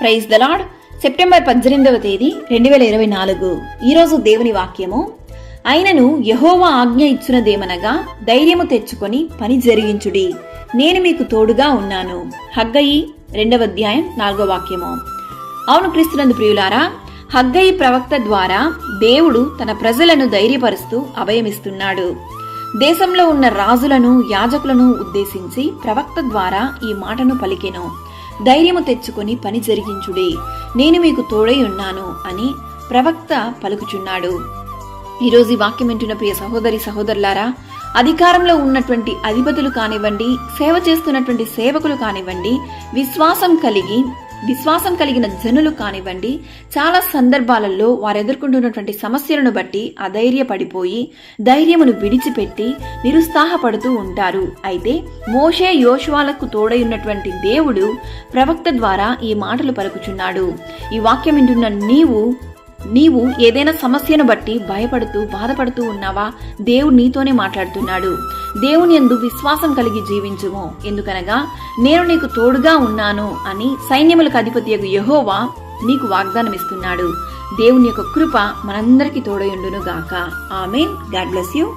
Praise the lord September పద్దెనిమిదవ తేదీ రెండు వేల ఇరవై నాలుగు. ఈరోజు దేవుని వాక్యము. ఆయనను యహోవా ఆజ్ఞ ఇచ్చునదేమనగా ధైర్యము తెచ్చుకొని పని జరిగించుడి. నేను మీకు తోడుగా ఉన్నాను. హగ్గయి రెండవ అధ్యాయం నాలుగో వాక్యము. అవును క్రీస్తునందు ప్రియులారా హగ్గయి ప్రవక్త ద్వారా దేవుడు తన ప్రజలను ధైర్యపరుస్తూ అభయమిస్తున్నాడు. దేశంలో ఉన్న రాజులను యాజకులను ఉద్దేశించి ప్రవక్త ద్వారా ఈ మాటను పలికెను. ధైర్యము తెచ్చుకొని పని జరిగించుడే. నేను మీకు తోడై ఉన్నాను అని ప్రవక్త పలుకుచున్నాడు. ఈరోజు వాక్యం వింటున్న ప్రియ సహోదరి సహోదరులారా అధికారంలో ఉన్నటువంటి అధిపతులు కానివ్వండి సేవ చేస్తున్నటువంటి సేవకులు కానివ్వండి విశ్వాసం కలిగి విశ్వాసం కలిగిన జనులు కానివ్వండి చాలా సందర్భాలలో వారు ఎదుర్కొంటున్నటువంటి సమస్యలను బట్టి అధైర్యపడిపోయి ధైర్యమును విడిచిపెట్టి నిరుత్సాహపడుతూ ఉంటారు. అయితే మోషే యోషువాలకు తోడై ఉన్నటువంటి దేవుడు ప్రవక్త ద్వారా ఈ మాటలు పలుకుచున్నాడు. ఈ వాక్యం వింటున్న నీవు నీవు ఏదైనా సమస్యను బట్టి భయపడుతూ బాధపడుతూ ఉన్నావా? దేవుడు నీతోనే మాట్లాడుతున్నాడు. దేవుని ఎందు విశ్వాసం కలిగి జీవించుము. ఎందుకనగా నేను నీకు తోడుగా ఉన్నాను అని సైన్యములకు అధిపతి యహోవా నీకు వాగ్దానం ఇస్తున్నాడు దేవుని యొక్క కృప మనందరికీ తోడయుండును గాక. ఆమె గాడ్ బ్లెస్ యూ.